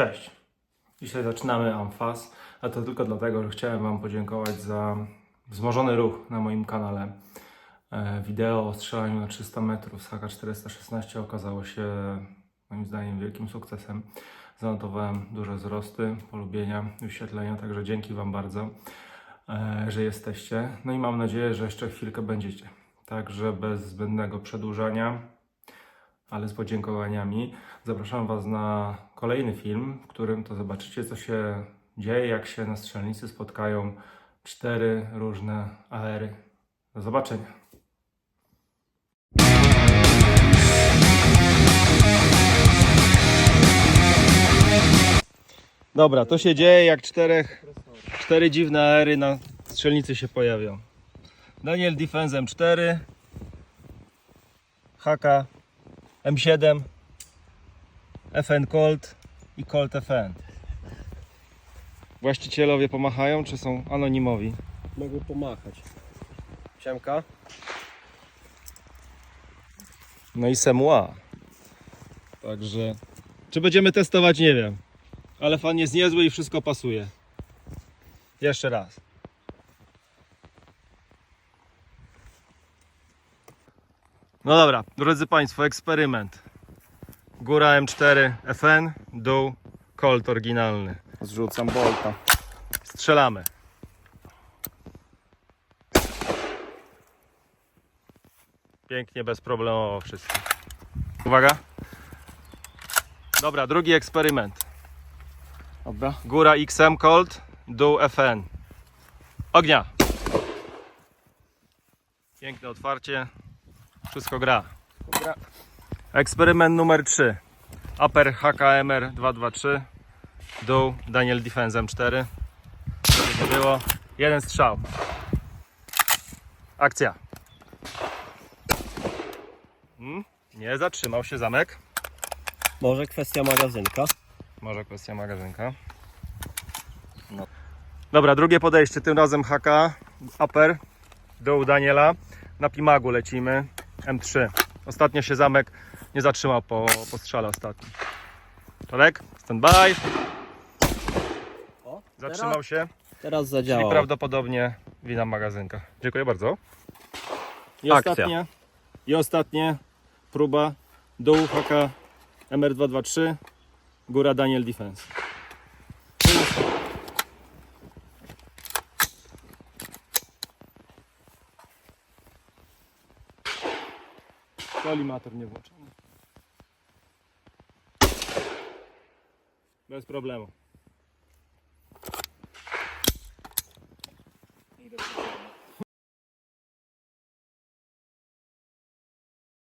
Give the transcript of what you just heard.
Cześć. Dzisiaj zaczynamy Amfas, a to tylko dlatego, że chciałem Wam podziękować za wzmożony ruch na moim kanale. E, Wideo o strzelaniu na 300 metrów z HK416 okazało się moim zdaniem wielkim sukcesem. Zanotowałem duże wzrosty, polubienia, wyświetlenia, także dzięki Wam bardzo, e, że jesteście. No i mam nadzieję, że jeszcze chwilkę będziecie. Także bez zbędnego przedłużania, ale z podziękowaniami. Zapraszam Was na kolejny film, w którym to zobaczycie, co się dzieje, jak się na strzelnicy spotkają cztery różne AR-y. Do zobaczenia. Dobra, to się dzieje, jak czterech, cztery dziwne AR-y na strzelnicy się pojawią. Daniel Defense M4, HK M7, FN Colt i Colt FN. Właścicielowie pomachają, czy są anonimowi? Mogę pomachać. Siemka. No i Semua. Także. Czy będziemy testować, nie wiem. Ale fan jest niezły i wszystko pasuje. Jeszcze raz. No dobra, drodzy Państwo, eksperyment. Góra M4 FN, dół Colt oryginalny. Zrzucam bolta. Strzelamy. Pięknie, bezproblemowo wszystko. Uwaga. Dobra, drugi eksperyment. Dobra. Góra XM Colt, dół FN. Ognia. Piękne otwarcie. Wszystko gra. Dobra. Eksperyment numer 3. Upper HKMR 223. Dół Daniel Defense M4. Żeby nie było. Jeden strzał. Akcja. Hmm? Nie zatrzymał się zamek. Może kwestia magazynka. Może kwestia magazynka. No. Dobra, drugie podejście. Tym razem HK, upper, dół Daniela. Na Pimagu lecimy. M3. Ostatnio się zamek nie zatrzymał po, po strzale ostatnim. Tolek, stand by. O, Zatrzymał się. teraz Czyli zadziałał. prawdopodobnie wina magazynka. Dziękuję bardzo. I Akcja. ostatnie, I ostatnie próba. Dół HK MR223. Góra Daniel Defense. Kolimator nie włączony. Bez problemu.